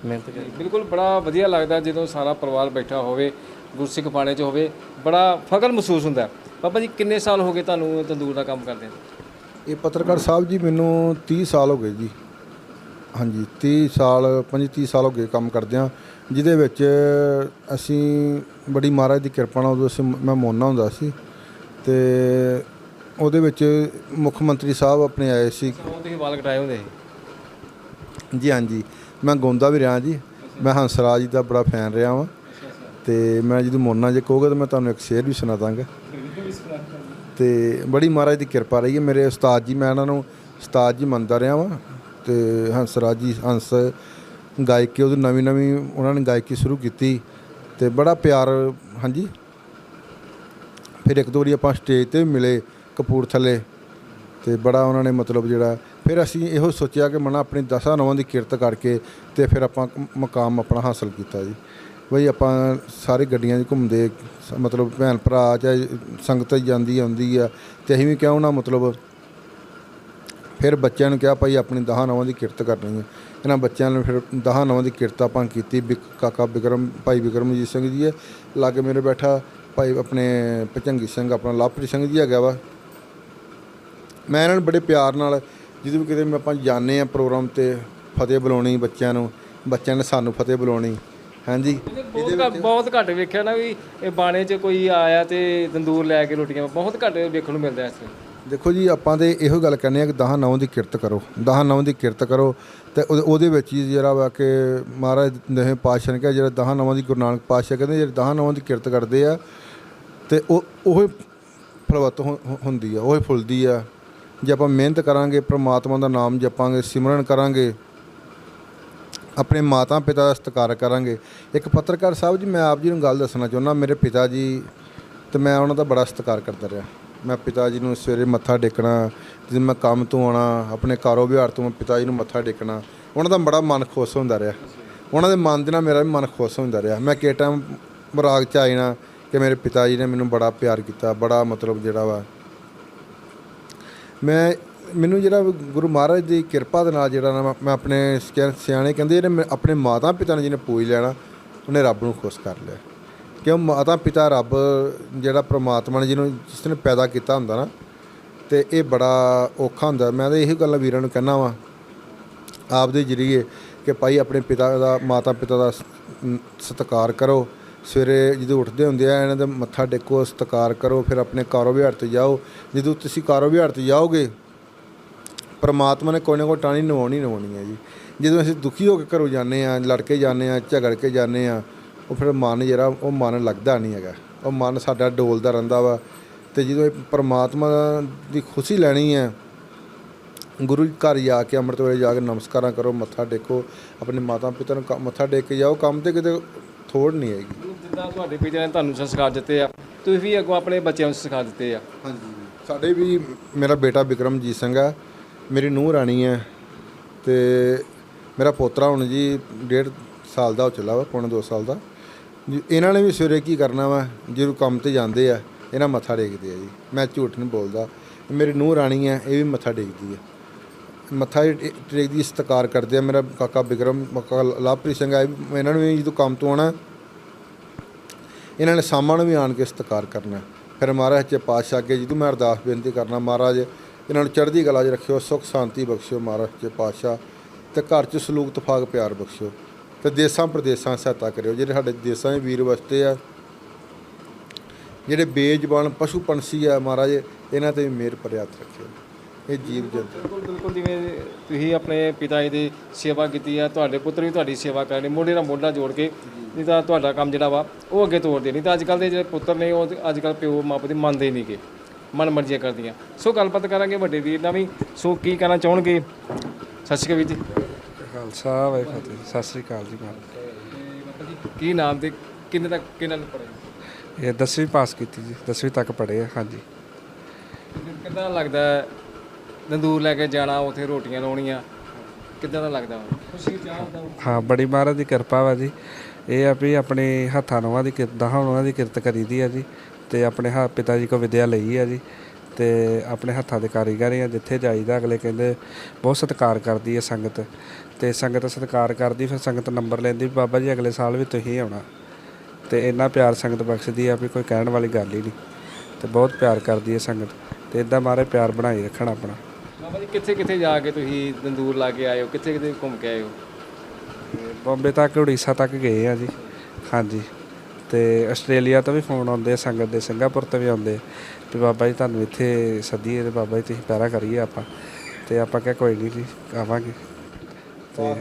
ਮਿਹਨਤ ਕਰੀ। ਬਿਲਕੁਲ ਬੜਾ ਵਧੀਆ ਲੱਗਦਾ ਜਦੋਂ ਸਾਰਾ ਪਰਿਵਾਰ ਬੈਠਾ ਹੋਵੇ ਗੁਰਸਿੱਖ ਬਾਣੇ 'ਚ ਹੋਵੇ ਬੜਾ ਫਖਰ ਮਹਿਸੂਸ ਹੁੰਦਾ। ਹੈ। ਬਾਬਾ ਜੀ ਕਿੰਨੇ ਸਾਲ ਹੋ ਗਏ ਤੁਹਾਨੂੰ ਤੰਦੂਰ ਦਾ ਕੰਮ ਕਰਦੇ ਇਹ ਪੱਤਰਕਾਰ ਸਾਹਿਬ ਜੀ ਮੈਨੂੰ 30 ਸਾਲ ਹੋ ਗਏ ਜੀ। ਹਾਂਜੀ 30 ਸਾਲ 25 30 ਸਾਲ ਹੋ ਗਏ ਕੰਮ ਕਰਦਿਆਂ ਜਿਹਦੇ ਵਿੱਚ ਅਸੀਂ ਬੜੀ ਮਹਾਰਾਜ ਦੀ ਕਿਰਪਾ ਨਾਲ ਉਦੋਂ ਅਸੀਂ ਮੈਂ ਮੋਨਾ ਹੁੰਦਾ ਸੀ। ਤੇ ਉਹਦੇ ਵਿੱਚ ਮੁੱਖ ਮੰਤਰੀ ਸਾਹਿਬ ਆਪਣੇ ਆਏ ਸੀ। ਤੁਸੀਂ ਵਾਲ ਕਟਾਏ ਹੁੰਦੇ ਜੀ ਹਾਂਜੀ। ਮੈਂ ਗਾਉਂਦਾ ਵੀ ਰਿਹਾ ਜੀ। ਮੈਂ ਹੰਸਰਾਜ ਜੀ ਦਾ ਬੜਾ ਫੈਨ ਰਿਹਾ ਵਾਂ। ਤੇ ਮੈਂ ਜਦੋਂ ਮੋਨਾ ਜੇ ਕਹੋਗੇ ਤਾਂ ਮੈਂ ਤੁਹਾਨੂੰ ਇੱਕ ਸ਼ੇਰ ਵੀ ਸੁਣਾ ਦਾਂਗਾ। ਤੇ ਬੜੀ ਮਹਾਰਾਜ ਦੀ ਕਿਰਪਾ ਰਹੀ ਹੈ ਮੇਰੇ ਉਸਤਾਦ ਜੀ। ਮੈਂ ਇਹਨਾਂ ਨੂੰ ਉਸਤਾਦ ਜੀ ਮੰਨਦਾ ਰਿਹਾ ਵਾਂ। ਤੇ ਹੰਸਰਾਜ ਜੀ ਹੰਸ ਗਾਇਕੀ ਉਹਦੀ ਨਵੀਂ ਨਵੀਂ ਉਹਨਾਂ ਨੇ ਗਾਇਕੀ ਸ਼ੁਰੂ ਕੀਤੀ। ਤੇ ਬੜਾ ਪਿਆਰ ਹਾਂਜੀ। ਫਿਰ ਇੱਕ ਦੋ ਵਾਰੀ ਆਪਾਂ ਸਟੇਜ ਤੇ ਮਿਲੇ। ਕਪੂਰਥਲੇ ਤੇ ਬੜਾ ਉਹਨਾਂ ਨੇ ਮਤਲਬ ਜਿਹੜਾ, ਫਿਰ ਅਸੀਂ ਇਹੋ ਸੋਚਿਆ ਕਿ ਮਨਾ ਆਪਣੀ ਦਸਾਂ ਨਵਾਂ ਦੀ ਕਿਰਤ ਕਰਕੇ ਤੇ ਫਿਰ ਆਪਾਂ ਕ- ਮਕਾਮ ਆਪਣਾ ਹਾਸਲ ਕੀਤਾ ਜੀ। ਬਈ ਆਪਾਂ ਸਾਰੇ ਗੱਡੀਆਂ 'ਚ ਘੁੰਮਦੇ, ਸ- ਮਤਲਬ ਭੈਣ ਭਰਾ ਚਾਹੇ ਸੰਗਤ ਜਾਂਦੀ ਆਉਂਦੀ ਆ ਤੇ ਅਸੀਂ ਵੀ ਕਿਉਂ ਨਾ ਮਤਲਬ ਫਿਰ ਬੱਚਿਆਂ ਨੂੰ ਕਿਹਾ ਭਾਈ ਆਪਣੀ ਦਹਾਂ ਨਵਾਂ ਦੀ ਕਿਰਤ ਕਰਨੀ ਹੈ ਇਹਨਾਂ ਬੱਚਿਆਂ ਨੂੰ ਫਿਰ ਦਹਾਂ ਨਵਾਂ ਦੀ ਕਿਰਤ ਆਪਾਂ ਕੀਤੀ, ਬਿਕ- ਕਾਕਾ ਬਿਕਰਮ, ਭਾਈ ਬਿਕਰਮਜੀਤ ਸਿੰਘ ਜੀ ਹੈ ਲਾਗੇ ਮੇਰੇ ਬੈਠਾ, ਭਾਈ ਆਪਣੇ ਭਚੰਗੀ ਸਿੰਘ, ਆਪਣਾ ਲਵਪ੍ਰੀਤ ਸਿੰਘ ਜੀ ਹੈਗਾ ਵਾ। ਮੈਂ ਇਹਨਾਂ ਨੂੰ ਬੜੇ ਪਿਆਰ ਨਾਲ ਜਦੋਂ ਵੀ ਕਿਤੇ ਮੈਂ ਆਪਾਂ ਜਾਂਦੇ ਆ ਪ੍ਰੋਗਰਾਮ ਤੇ ਫਤਿਹ ਬੁਲਾਉਣੀ ਬੱਚਿਆਂ ਨੂੰ ਬੱਚਿਆਂ ਨੇ ਸਾਨੂੰ ਫਤਿਹ ਬੁਲਾਉਣੀ ਹਾਂਜੀ। ਬਹੁਤ ਘੱਟ ਬਹੁਤ ਘੱਟ ਵੇਖਿਆ ਨਾ ਵੀ ਇਹ ਬਾਣੇ 'ਚ ਕੋਈ ਆਇਆ ਤੇ ਤੰਦੂਰ ਲੈ ਕੇ ਰੋਟੀਆਂ ਬਹੁਤ ਘੱਟ ਵੇਖਣ ਨੂੰ ਮਿਲਦਾ ਇਸ ਦੇਖੋ ਜੀ ਆਪਾਂ ਤੇ ਇਹੋ ਗੱਲ ਕਹਿੰਦੇ ਆ ਕਿ ਦਹਾਂ ਨੌਂ ਦੀ ਕਿਰਤ ਕਰੋ ਦਹਾਂ ਨੌਂ ਦੀ ਕਿਰਤ ਕਰੋ ਤੇ ਉਹਦੇ- ਵਿੱਚ ਹੀ ਜਿਹੜਾ ਵਾ ਕਿ ਮਹਾਰਾਜ ਨੇ ਕਿਹਾ ਜਿਹੜਾ ਦਹਾਂ ਨੌਂ ਦੀ ਗੁਰੂ ਨਾਨਕ ਪਾਤਸ਼ਾਹ ਕਹਿੰਦੇ ਜਿਹੜੇ ਦਹਾਂ ਨੌਂ ਦੀ ਕਿਰਤ ਕਰਦੇ ਆ ਤੇ ਉਹ ਉਹ ਫਲਵਤ ਹੁੰਦੀ ਆ ਉਹ ਫੁੱਲਦੀ ਆ। ਜੇ ਆਪਾਂ ਮਿਹਨਤ ਕਰਾਂਗੇ, ਪ੍ਰਮਾਤਮਾ ਦਾ ਨਾਮ ਜਪਾਂਗੇ, ਸਿਮਰਨ ਕਰਾਂਗੇ, ਆਪਣੇ ਮਾਤਾ ਪਿਤਾ ਦਾ ਸਤਿਕਾਰ ਕਰਾਂਗੇ। ਇੱਕ ਪੱਤਰਕਾਰ ਸਾਹਿਬ ਜੀ, ਮੈਂ ਆਪ ਜੀ ਨੂੰ ਗੱਲ ਦੱਸਣਾ ਚਾਹੁੰਦਾ, ਮੇਰੇ ਪਿਤਾ ਜੀ ਤੇ ਮੈਂ ਉਹਨਾਂ ਦਾ ਬੜਾ ਸਤਿਕਾਰ ਕਰਦਾ ਰਿਹਾ। ਮੈਂ ਪਿਤਾ ਜੀ ਨੂੰ ਸਵੇਰੇ ਮੱਥਾ ਟੇਕਣਾ ਜਦੋਂ ਮੈਂ ਕੰਮ ਤੋਂ ਆਉਣਾ, ਆਪਣੇ ਕਾਰੋਬਾਰ ਤੋਂ ਮੈਂ ਪਿਤਾ ਜੀ ਨੂੰ ਮੱਥਾ ਟੇਕਣਾ, ਉਹਨਾਂ ਦਾ ਬੜਾ ਮਨ ਖੁਸ਼ ਹੁੰਦਾ ਰਿਹਾ। ਉਹਨਾਂ ਦੇ ਮਨ ਦੇ ਨਾਲ ਮੇਰਾ ਵੀ ਮਨ ਖੁਸ਼ ਹੁੰਦਾ ਰਿਹਾ। ਮੈਂ ਕਿ ਟਾਈਮ ਬਰਾਗ ਚ ਆਇਣਾ ਕਿ ਮੇਰੇ ਪਿਤਾ ਜੀ ਨੇ ਮੈਨੂੰ ਬੜਾ ਪਿਆਰ ਕੀਤਾ, ਬੜਾ ਮਤਲਬ ਜਿਹੜਾ ਵਾ ਮੈਂ, ਮੈਨੂੰ ਜਿਹੜਾ ਗੁਰੂ ਮਹਾਰਾਜ ਦੀ ਕਿਰਪਾ ਦੇ ਨਾਲ ਜਿਹੜਾ ਨਾ ਮੈਂ- ਆਪਣੇ ਸਿਆ- ਸਿਆਣੇ ਕਹਿੰਦੇ ਜਿਹੜੇ ਮੈਂ ਆਪਣੇ ਮਾਤਾ ਪਿਤਾ ਨੇ ਜਿਹਨੇ ਪੂਜ ਲੈਣਾ ਉਹਨੇ ਰੱਬ ਨੂੰ ਖੁਸ਼ ਕਰ ਲਿਆ। ਕਿਉਂ ਮਾਤਾ ਪਿਤਾ ਰੱਬ ਜਿਹੜਾ ਪ੍ਰਮਾਤਮਾ ਨੇ ਜਿਹਨੂੰ, ਜਿਸ ਨੇ ਪੈਦਾ ਕੀਤਾ ਹੁੰਦਾ ਨਾ, ਤੇ ਇਹ ਬੜਾ ਔਖਾ ਹੁੰਦਾ। ਮੈਂ ਤਾਂ ਇਹੀ ਗੱਲਾਂ ਵੀਰਾਂ ਨੂੰ ਕਹਿਣਾ ਵਾਂ ਆਪ ਦੇ ਜਰੀਏ ਕਿ ਭਾਈ ਆਪਣੇ ਪਿਤਾ ਦਾ ਮਾਤਾ ਪਿਤਾ ਦਾ ਸਤਿਕਾਰ ਕਰੋ। ਸਵੇਰੇ ਜਦੋਂ ਉੱਠਦੇ ਹੁੰਦੇ ਆ, ਇਹਨਾਂ ਦਾ ਮੱਥਾ ਟੇਕੋ, ਸਤਿਕਾਰ ਕਰੋ, ਫਿਰ ਆਪਣੇ ਕਾਰੋਬਾਰ ਤੇ ਜਾਓ। ਜਦੋਂ ਤੁਸੀਂ ਕਾਰੋਬਾਰ ਤੇ ਜਾਓਗੇ, ਪਰਮਾਤਮਾ ਨੇ ਕੋਈ ਨਾ ਕੋਈ ਟਾਣੀ ਨਵਾਉਣੀ ਨਿਵਾਉਣੀ ਹੈ ਜੀ। ਜਦੋਂ ਅਸੀਂ ਦੁਖੀ ਹੋ ਕੇ ਘਰੋਂ ਜਾਂਦੇ ਆ ਲੜ ਕੇ ਜਾਂਦੇ ਆ ਝਗੜ ਕੇ ਜਾਂਦੇ ਆ ਉਹ ਫਿਰ ਮਨ ਜਿਹੜਾ, ਉਹ ਮਨ ਲੱਗਦਾ ਨਹੀਂ ਹੈਗਾ। ਉਹ ਮਨ ਸਾਡਾ ਡੋਲਦਾ ਰਹਿੰਦਾ ਵਾ। ਤੇ ਜਦੋਂ ਇਹ ਪਰਮਾਤਮਾ ਦੀ ਖੁਸ਼ੀ ਲੈਣੀ ਹੈ, ਗੁਰੂ ਘਰ ਜਾ ਕੇ ਅੰਮ੍ਰਿਤ ਵੇਲੇ ਜਾ ਕੇ ਨਮਸਕਾਰਾਂ ਕਰੋ, ਮੱਥਾ ਟੇਕੋ, ਆਪਣੇ ਮਾਤਾ ਪਿਤਾ ਨੂੰ ਕ- ਮੱਥਾ ਟੇਕ ਕੇ ਜਾਓ। ਕੰਮ ਤੇ ਕਿਤੇ ਥੋੜ ਨਹੀਂ ਆਏਗੀ ਜਿੱਦਾਂ ਤੁਹਾਡੇ ਪਿਤਾ ਨੇ ਤੁਹਾਨੂੰ ਸੰਸਕਾਰ ਦਿੱਤੇ ਆ। ਤੁਸੀਂ ਵੀ ਅੱਗੋਂ ਆਪਣੇ ਬੱਚਿਆਂ ਨੂੰ ਸੰਸਕਾਰ ਦਿੱਤੇ ਆ। ਹਾਂਜੀ। ਸਾਡੇ ਵੀ ਮੇਰਾ ਬੇਟਾ ਵਿਕਰਮਜੀਤ ਸਿੰਘ ਆ। ਮੇਰੀ ਨੂੰਹ ਰਾਣੀ ਹੈ ਤੇ ਮੇਰਾ ਪੋਤਰਾ ਹੁਣ ਜੀ ਡੇਢ ਸਾਲ ਦਾ ਹੋ ਚੱਲਾ ਵਾ, ਪੌਣੇ 2 ਸਾਲ ਦਾ। ਇਹਨਾਂ ਨੇ ਵੀ ਸਵੇਰੇ ਕੀ ਕਰਨਾ ਵਾ ਜਦੋਂ ਕੰਮ ਤੇ ਜਾਂਦੇ ਆ, ਇਹਨਾਂ ਮੱਥਾ ਟੇਕਦੇ ਆ ਜੀ। ਮੈਂ ਝੂਠ ਨਹੀਂ ਬੋਲਦਾ। ਮੇਰੀ ਨੂੰਹ ਰਾਣੀ ਹੈ ਇਹ ਵੀ ਮੱਥਾ ਟੇਕਦੀ ਆ। ਮੱਥਾ ਟੇਕਦੀ, ਸਤਿਕਾਰ ਕਰਦੇ ਆ ਮੇਰਾ ਕਾਕਾ ਵਿਕਰਮ, ਕਾਕਾ ਲਵਪ੍ਰੀਤ ਸਿੰਘ ਆ। ਵੀ- ਇਹਨਾਂ ਨੂੰ ਵੀ ਜਦੋਂ ਕੰਮ ਤੋਂ ਆਉਣਾ ਇਹਨਾਂ ਨੇ ਸਾਮਾਂ ਨੂੰ ਵੀ ਆਣ ਕੇ ਸਤਿਕਾਰ ਕਰਨਾ ਫਿਰ ਮਹਾਰਾਜ ਚ ਪਾਤਸ਼ਾਹ ਅੱਗੇ ਜਦੋਂ ਮੈਂ ਅਰਦਾਸ ਬੇਨਤੀ ਕਰਨਾ, ਮਹਾਰਾਜ ਇਹਨਾਂ ਨੂੰ ਚੜ੍ਹਦੀ ਕਲਾ 'ਚ ਰੱਖਿਓ, ਸੁਖ ਸ਼ਾਂਤੀ ਬਖਸ਼ਿਓ ਮਹਾਰਾਜ ਚ ਪਾਤਸ਼ਾਹ ਤੇ ਘਰ 'ਚ ਸਲੂਕ ਤਫਾਕ ਪਿਆਰ ਬਖਸ਼ਿਓ ਤੇ ਦੇਸਾਂ ਪ੍ਰਦੇਸਾਂ ਸਹਾਇਤਾ ਕਰਿਓ। ਜਿਹੜੇ ਸਾਡੇ ਦੇਸਾਂ ਦੇ ਵੀਰ ਵਸਤੇ ਆ, ਜਿਹੜੇ ਬੇਜ਼ਬਾਨ ਪਸ਼ੂ ਪੰਛੀ ਆ ਮਹਾਰਾਜ, ਇਹਨਾਂ ਤੇ ਵੀ ਮਿਹਰ ਭਰਿਆ ਰੱਖਿਓ। ਇਹ ਜੀਵ ਜੰਤੂ। ਬਿਲਕੁਲ ਬਿਲਕੁਲ ਜਿਵੇਂ ਤੁਸੀਂ ਆਪਣੇ ਪਿਤਾ ਜੀ ਦੀ ਸੇਵਾ ਕੀਤੀ ਆ ਤੁਹਾਡੇ ਪੁੱਤਰ ਵੀ ਤੁਹਾਡੀ ਸੇਵਾ ਕਰਨੇ ਮੋਢੇ ਨਾਲ ਮੋਢਾ ਜੋੜ ਕੇ ਨਹੀਂ ਤਾਂ ਤੁਹਾਡਾ ਕੰਮ ਜਿਹੜਾ ਵਾ ਉਹ ਅੱਗੇ ਤੋਰਦੇ ਨਹੀਂ ਤਾਂ ਅੱਜ ਕੱਲ ਦੇ ਜਿਹੜੇ ਪੁੱਤਰ ਨੇ ਉਹ ਅੱਜ ਕੱਲ ਪਿਓ ਮਾਪੇ ਦੀ ਮੰਨਦੇ ਨਹੀਂਗੇ ਮਨ ਮਰਜ਼ੀਆਂ ਕਰਦੀਆਂ। ਸੋ ਗੱਲਬਾਤ ਕਰਾਂਗੇ ਵੱਡੇ ਵੀਰ ਨਾਲ ਵੀ। ਸੋ ਕੀ ਕਹਿਣਾ ਚਾਹਣਗੇ? ਸਤਿ ਸ਼੍ਰੀ ਅਕਾਲ ਵੀਰ ਜੀ। ਖਾਲਸਾ ਵਾਹਿਗੁਰੂ ਫਤਿਹ ਸਤਿ ਸ੍ਰੀ ਅਕਾਲ ਜੀ ਕੀ ਨਾਮ ਤੇ ਕਿੰਨੇ ਤੱਕ ਕਿੰਨਾਂ ਨੂੰ ਪੜ੍ਹੇ? ਇਹ 10ਵੀਂ ਪਾਸ ਕੀਤੀ ਜੀ 10ਵੀਂ ਤੱਕ ਪੜ੍ਹੇ ਆ ਹਾਂਜੀ। ਕਿੱਦਾਂ ਲੱਗਦਾ ਤੰਦੂਰ ਲੈ ਕੇ ਜਾਣਾ, ਉੱਥੇ ਰੋਟੀਆਂ ਲਾਉਣੀਆਂ। ਕਿੱਦਾਂ ਦਾ ਲੱਗਦਾ? ਵਾ? ਹਾਂ, ਬੜੀ ਮਹਾਰਾਜ ਦੀ ਕਿਰਪਾ ਵਾ ਜੀ। ਇਹ ਆ ਵੀ ਆਪਣੇ ਹੱਥਾਂ ਨੋਹਾਂ ਦੀ ਕਿਰਤ ਦਹਾਂ ਉਹਨਾਂ ਦੀ ਕਿਰਤ ਕਰੀਦੀ ਆ ਜੀ। ਤੇ ਆਪਣੇ ਹਾ, ਪਿਤਾ ਜੀ ਕੋ ਵਿਦਿਆ ਲਈ ਆ ਜੀ। ਤੇ ਆਪਣੇ ਹੱਥਾਂ ਦੇ ਕਾਰੀਗਰ ਆ, ਜਿੱਥੇ ਜਾਈਦਾ, ਅਗਲੇ ਕਹਿੰਦੇ ਬਹੁਤ ਸਤਿਕਾਰ ਕਰਦੀ ਹੈ ਸੰਗਤ। ਤੇ ਸੰਗਤ ਸਤਿਕਾਰ ਕਰਦੀ, ਫਿਰ ਸੰਗਤ ਨੰਬਰ ਲੈਂਦੀ, ਵੀ ਬਾਬਾ ਜੀ, ਅਗਲੇ ਸਾਲ ਵੀ ਤੁਸੀਂ ਆਉਣਾ। ਤੇ ਇੰਨਾ ਪਿਆਰ ਸੰਗਤ ਬਖਸ਼ਦੀ ਆ, ਵੀ ਕੋਈ ਕਹਿਣ ਵਾਲੀ ਗੱਲ ਹੀ ਨਹੀਂ। ਤੇ ਬਹੁਤ ਪਿਆਰ ਕਰਦੀ ਹੈ ਸੰਗਤ। ਤੇ ਇਦਾਂ ਮਾਰੇ ਪਿਆਰ ਬਣਾਈ ਰੱਖਣ ਆਪਣਾ। ਬਾਬਾ ਜੀ ਕਿੱਥੇ ਕਿੱਥੇ ਜਾ ਕੇ ਤੁਸੀਂ ਤੰਦੂਰ ਲਾ ਕੇ ਆਏ ਹੋ? ਕਿੱਥੇ ਕਿੱਥੇ ਘੁੰਮ ਕੇ ਆਏ ਹੋ? ਤੇ ਬੰਬੇ ਤੱਕ ਉੜੀਸਾ ਤੱਕ ਗਏ ਆ ਜੀ। ਹਾਂਜੀ। ਤੇ ਆਸਟ੍ਰੇਲੀਆ ਤੋਂ ਵੀ ਫੋਨ ਆਉਂਦੇ ਆ ਸੰਗਤ ਦੇ ਸਿੰਗਾਪੁਰ ਤੋਂ ਵੀ ਆਉਂਦੇ ਵੀ ਬਾਬਾ ਜੀ ਤੁਹਾਨੂੰ ਇੱਥੇ ਸੱਦੀਏ ਤੇ ਬਾਬਾ ਜੀ ਤੁਸੀਂ ਪੈਰਾ ਕਰੀਏ ਆਪਾਂ। ਤੇ ਆਪਾਂ ਕਿਹਾ ਕੋਈ ਨਹੀਂ ਜੀ ਆਵਾਂਗੇ। ਤੇ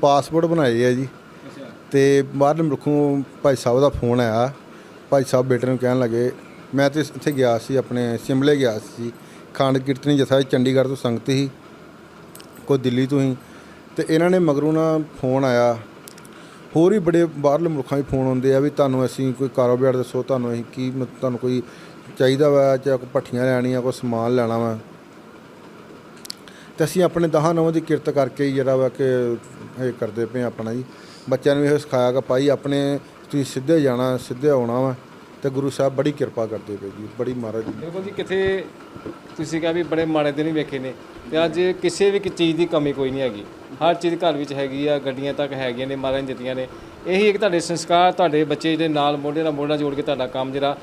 ਪਾਸਪੋਰਟ ਬਣਾਏ ਆ ਜੀ। ਤੇ ਬਾਹਰਲੇ ਮੁਲਕੋਂ ਭਾਈ ਸਾਹਿਬ ਦਾ ਫੋਨ ਆਇਆ। ਭਾਈ ਸਾਹਿਬ ਬੇਟੇ ਨੂੰ ਕਹਿਣ ਲੱਗੇ ਮੈਂ ਤੇ ਇੱਥੇ ਗਿਆ ਸੀ ਆਪਣੇ ਸ਼ਿਮਲੇ ਗਿਆ ਸੀ। ਖੰਡ ਕੀਰਤਨੀ ਜਥਾ ਚੰਡੀਗੜ੍ਹ ਤੋਂ ਸੰਗਤ ਸੀ ਕੋਈ ਦਿੱਲੀ ਤੋਂ ਹੀ। ਤੇ ਇਹਨਾਂ ਨੇ ਮਗਰੋਂ ਨਾ ਫੋਨ ਆਇਆ। ਹੋਰ ਵੀ ਬੜੇ ਬਾਹਰਲੇ ਮੁਲਕਾਂ ਦੇ ਫੋਨ ਆਉਂਦੇ ਆ ਵੀ ਤੁਹਾਨੂੰ ਅਸੀਂ ਕੋਈ ਕਾਰੋਬਾਰ ਦੱਸੋ, ਤੁਹਾਨੂੰ ਅਸੀਂ ਕੀ ਮਤ- ਤੁਹਾਨੂੰ ਕੋਈ ਚਾਹੀਦਾ ਵਾ ਜਾਂ ਕੋਈ ਭੱਠੀਆਂ ਲੈਣੀਆਂ ਕੋਈ ਸਮਾਨ ਲੈਣਾ ਵਾ। ਤੇ ਅਸੀਂ ਆਪਣੇ ਦਹਾਂ ਨਵਾਂ ਦੀ ਕਿਰਤ ਕਰਕੇ ਹੀ ਜਿਹੜਾ ਵਾ ਕਿ ਇਹ ਕਰਦੇ ਪਏ ਹਾਂ ਆਪਣਾ ਜੀ। ਬੱਚਿਆਂ ਨੂੰ ਇਹ ਸਿਖਾਇਆ ਕਿ ਭਾਈ ਆਪਣੇ ਤੁਸੀਂ ਸਿੱਧੇ ਜਾਣਾ, ਸਿੱਧੇ ਆਉਣਾ ਵਾ। ਤੇ ਗੁਰੂ ਸਾਹਿਬ ਬੜੀ ਕਿਰਪਾ ਕਰਦੇ ਪਏ ਜੀ ਬੜੀ ਮਹਾਰਾਜ ਦੀ ਬਿਲਕੁਲ ਜੀ ਕਿੱਥੇ ਤੁਸੀਂ ਕਿਹਾ ਵੀ ਬੜੇ ਮਾੜੇ ਦਿਨ ਹੀ ਵੇਖੇ ਨੇ ਤੇ ਅੱਜ ਕਿਸੇ ਵੀ ਇੱਕ ਚੀਜ਼ ਦੀ ਕਮੀ ਕੋਈ ਨਹੀਂ ਹੈਗੀ। ਹਰ ਚੀਜ਼ ਘਰ ਵਿੱਚ ਹੈਗੀ ਆ ਗੱਡੀਆਂ ਤੱਕ ਹੈਗੀਆਂ ਨੇ ਮਹਾਰਾਜ ਨੇ ਦਿੱਤੀਆਂ ਨੇ। ਇਹੀ ਇੱਕ ਤੁਹਾਡੇ ਸੰਸਕਾਰ ਤੁਹਾਡੇ ਬੱਚੇ ਜਿਹੜੇ ਨਾਲ ਮੋਢੇ ਨਾਲ ਮੋਢਾ ਜੋੜ ਕੇ ਤੁਹਾਡਾ ਕੰਮ ਜਿਹੜਾ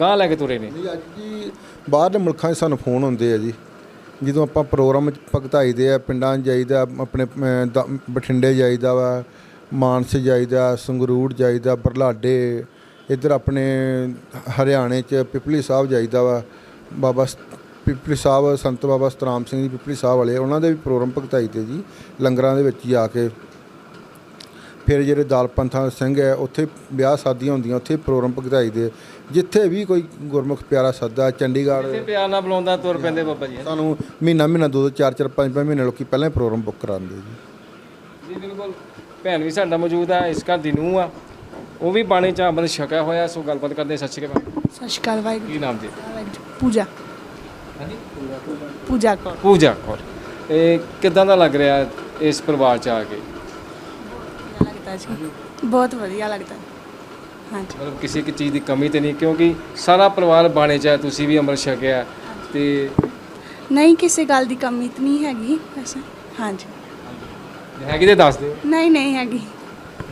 ਗਾਂਹ ਲੈ ਕੇ ਤੁਰੇ ਨੇ। ਅੱਜ ਜੀ ਬਾਹਰਲੇ ਮੁਲਕਾਂ 'ਚ ਸਾਨੂੰ ਫੋਨ ਹੁੰਦੇ ਆ ਜੀ। ਜਦੋਂ ਆਪਾਂ ਪ੍ਰੋਗਰਾਮ ਭਗਤਾਈ ਦੇ ਆ ਪਿੰਡਾਂ 'ਚ ਜਾਈਦਾ ਆਪਣੇ ਦ- ਬਠਿੰਡੇ ਜਾਈਦਾ ਵਾ ਮਾਨਸੇ ਜਾਈਦਾ ਸੰਗਰੂਰ ਜਾਈਦਾ ਬਰਲਾਡੇ ਇੱਧਰ ਆਪਣੇ ਹਰਿਆਣੇ 'ਚ ਪਿਪਲੀ ਸਾਹਿਬ ਜਾਈਦਾ ਵਾ ਬਾਬਾ ਪਿਪਲੀ ਸਾਹਿਬ ਸੰਤ ਬਾਬਾ ਸਤਰਾਮ ਸਿੰਘ ਜੀ ਪਿਪਲੀ ਸਾਹਿਬ ਵਾਲੇ ਉਹਨਾਂ ਦੇ ਵੀ ਪ੍ਰੋਗਰਾਮ ਭਗਤਾਈ ਤੇ ਜੀ ਲੰਗਰਾਂ ਦੇ ਵਿੱਚ ਜਾ ਕੇ। ਫਿਰ ਜਿਹੜੇ ਦਲ ਪੰਥਾਂ ਸਿੰਘ ਹੈ ਉੱਥੇ ਵਿਆਹ ਸ਼ਾਦੀਆਂ ਹੁੰਦੀਆਂ ਉੱਥੇ ਪ੍ਰੋਗਰਾਮ ਭਗਤਾਈ ਦੇ। ਜਿੱਥੇ ਵੀ ਕੋਈ ਗੁਰਮੁਖ ਪਿਆਰਾ ਸੱਦਾ ਚੰਡੀਗੜ੍ਹ ਤੇ ਪਿਆਰ ਨਾਲ ਬੁਲਾਉਂਦਾ ਤੁਰ ਪੈਂਦੇ ਬਾਬਾ ਜੀ। ਸਾਨੂੰ ਮਹੀਨਾ ਮਹੀਨਾ ਦੋ ਦੋ ਚਾਰ ਚਾਰ ਪੰਜ ਪੰਜ ਮਹੀਨੇ ਲੋਕੀ ਪਹਿਲਾਂ ਹੀ ਪ੍ਰੋਗਰਾਮ ਬੁੱਕ ਕਰਾਉਂਦੇ ਜੀ। ਜੀ ਬਿਲਕੁਲ। ਭੈਣ ਵੀ ਸਾਡਾ ਮੌਜੂਦ ਆ ਇਸ ਘਰ ਦੀ ਨੂੰਹ ਆ। ਉਹ ਵੀ ਬਾਣੇ ਚ ਅੰਮ੍ਰਿਤ ਛਕਿਆ ਹੋਇਆ ਸੋ ਗੱਲਬਾਤ ਕਰਦੇ ਹਾਂ। ਸਤਿ ਸ਼੍ਰੀ ਅਕਾਲ। ਸਤਿ ਸ਼੍ਰੀ ਅਕਾਲ ਵਾਹਿਗੁਰੂ। ਕੀ ਨਾਮ ਜੀ? ਵਾਹਿਗੁਰੂ। ਪੂਜਾ। ਹਾਂਜੀ? ਪੂਜਾ। ਕੌਰ ਪੂਜਾ ਕੌਰ। ਇਹ ਕਿਦਾਂ ਦਾ ਲੱਗ ਰਿਹਾ ਇਸ ਪਰਿਵਾਰ ਚ ਆ ਕੇ? ਵਧੀਆ ਲੱਗਦਾ ਜੀ। ਬਹੁਤ ਵਧੀਆ ਲੱਗਦਾ। ਹਾਂਜੀ। ਮਤਲਬ ਕਿਸੇ ਇੱਕ ਚੀਜ਼ ਦੀ ਕਮੀ ਤੇ ਨਹੀਂ ਕਿਉਂਕਿ ਸਾਰਾ ਪਰਿਵਾਰ ਬਾਣੇ ਚ ਹੈ ਤੁਸੀਂ ਵੀ ਅੰਮ੍ਰਿਤ ਛਕਿਆ ਤੇ ਨਹੀਂ ਕਿਸੇ ਗੱਲ ਦੀ ਕਮੀ ਤਾਂ ਨਹੀਂ ਹੈਗੀ ਵੈਸੇ। ਹਾਂਜੀ। ਹੈਗੀ ਤੇ ਦੱਸ ਦਿਓ। ਨਹੀਂ ਨਹੀਂ ਹੈਗੀ।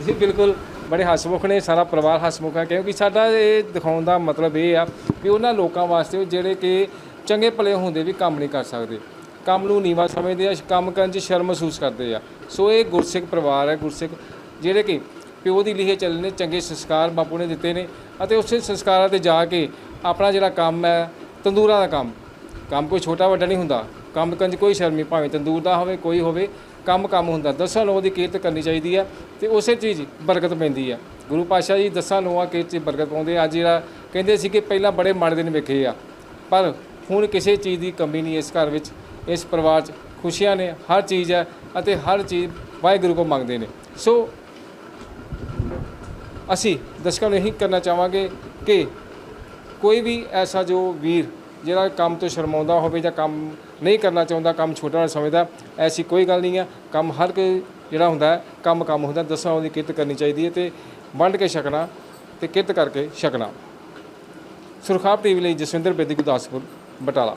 ਜੀ ਬਿਲਕੁਲ ਬੜੇ ਹਸਮੁਖ ਨੇ, ਸਾਰਾ ਪਰਿਵਾਰ ਹਸਮੁਖ ਹੈ ਕਿਉਂਕਿ ਸਾਡਾ ਇਹ ਦਿਖਾਉਣ ਦਾ ਮਤਲਬ ਇਹ ਆ ਵੀ ਉਹਨਾਂ ਲੋਕਾਂ ਵਾਸਤੇ ਜਿਹੜੇ ਕਿ ਚੰਗੇ ਭਲੇ ਹੁੰਦੇ ਵੀ ਕੰਮ ਨਹੀਂ ਕਰ ਸਕਦੇ। ਕੰਮ ਨੂੰ ਨੀਵਾ ਸਮਝਦੇ ਆ, ਕੰਮ ਕਰਨ 'ਚ ਸ਼ਰਮ ਮਹਿਸੂਸ ਕਰਦੇ ਆ। ਸੋ ਇਹ ਗੁਰਸਿੱਖ ਪਰਿਵਾਰ ਹੈ, ਗੁਰਸਿੱਖ ਜਿਹੜੇ ਕਿ ਪਿਓ ਦੀ ਲਿਖੇ ਚੱਲੇ ਨੇ ਚੰਗੇ ਸੰਸਕਾਰ ਬਾਪੂ ਨੇ ਦਿੱਤੇ ਨੇ ਅਤੇ ਉਸੇ ਸੰਸਕਾਰਾਂ ਤੇ ਜਾ ਕੇ ਆਪਣਾ ਜਿਹੜਾ ਕੰਮ ਹੈ, ਤੰਦੂਰਾਂ ਦਾ ਕੰਮ। ਕੰਮ ਕੋਈ ਛੋਟਾ ਵੱਡਾ ਨਹੀਂ ਹੁੰਦਾ। ਕੰਮ ਕਰਨ 'ਚ ਕੋਈ ਸ਼ਰਮ ਨਹੀਂ, ਭਾਵੇਂ ਤੰਦੂਰ ਦਾ ਹੋਵੇ, ਕੋਈ ਹੋਵੇ ਕੰਮ ਕੰਮ ਹੁੰਦਾ, ਦਸਾਂ ਲੋਕਾਂ ਦੀ ਕੀਰਤ ਕਰਨੀ ਚਾਹੀਦੀ ਹੈ ਤੇ ਉਸੇ ਚੀਜ਼ ਬਰਕਤ ਪੈਂਦੀ ਹੈ ਗੁਰੂ ਪਾਤਸ਼ਾਹ ਜੀ ਦਸਾਂ ਲੋਕਾਂ ਕੀਰਤ 'ਚ ਬਰਕਤ ਪਾਉਂਦੇ ਆ। ਅੱਜ ਜਿਹੜਾ ਕਹਿੰਦੇ ਸੀ ਕਿ ਪਹਿਲਾਂ ਬੜੇ ਮਾੜੇ ਦਿਨ ਵੇਖੇ ਆ, ਪਰ ਹੁਣ ਕਿਸੇ ਚੀਜ਼ ਦੀ ਕਮੀ ਨਹੀਂ ਇਸ ਘਰ ਵਿੱਚ। ਇਸ ਪਰਿਵਾਰ 'ਚ ਖੁਸ਼ੀਆਂ ਨੇ, ਹਰ ਚੀਜ਼ ਹੈ ਅਤੇ ਹਰ ਚੀਜ਼ ਵਾਹਿਗੁਰੂ ਕੋ ਮੰਗਦੇ ਨੇ। ਸੋ ਅਸੀਂ ਦਰਸ਼ਕਾਂ ਨੂੰ ਇਹੀ ਕਰਨਾ ਚਾਹਾਂਗੇ ਕਿ ਕੋਈ ਵੀ ਐਸਾ ਜੋ ਵੀਰ ਜਿਹੜਾ ਕੰਮ ਤੋਂ ਸ਼ਰਮਾਉਂਦਾ ਹੋਵੇ ਜਾਂ ਕੰਮ ਨਹੀਂ ਕਰਨਾ ਚਾਹੁੰਦਾ, ਕੰਮ ਛੋਟਾ ਸਮਝਦਾ, ਐਸੀ ਕੋਈ ਗੱਲ ਨਹੀਂ ਹੈ ਕੰਮ ਹਰ ਕੋਈ ਜਿਹੜਾ ਹੁੰਦਾ, ਕੰਮ ਕੰਮ ਹੁੰਦਾ, ਦਸਾਂ ਉਹਦੀ ਕਿਰਤ ਕਰਨੀ ਚਾਹੀਦੀ ਹੈ ਤੇ ਵੰਡ ਕੇ ਛਕਣਾ ਤੇ ਕਿਰਤ ਕਰਕੇ ਛਕਣਾ। ਸੁਰਖਾਬ ਟੀਵੀ ਲਈ ਜਸਵਿੰਦਰ ਬੇਦੀ, ਗੁਰਦਾਸਪੁਰ, ਬਟਾਲਾ।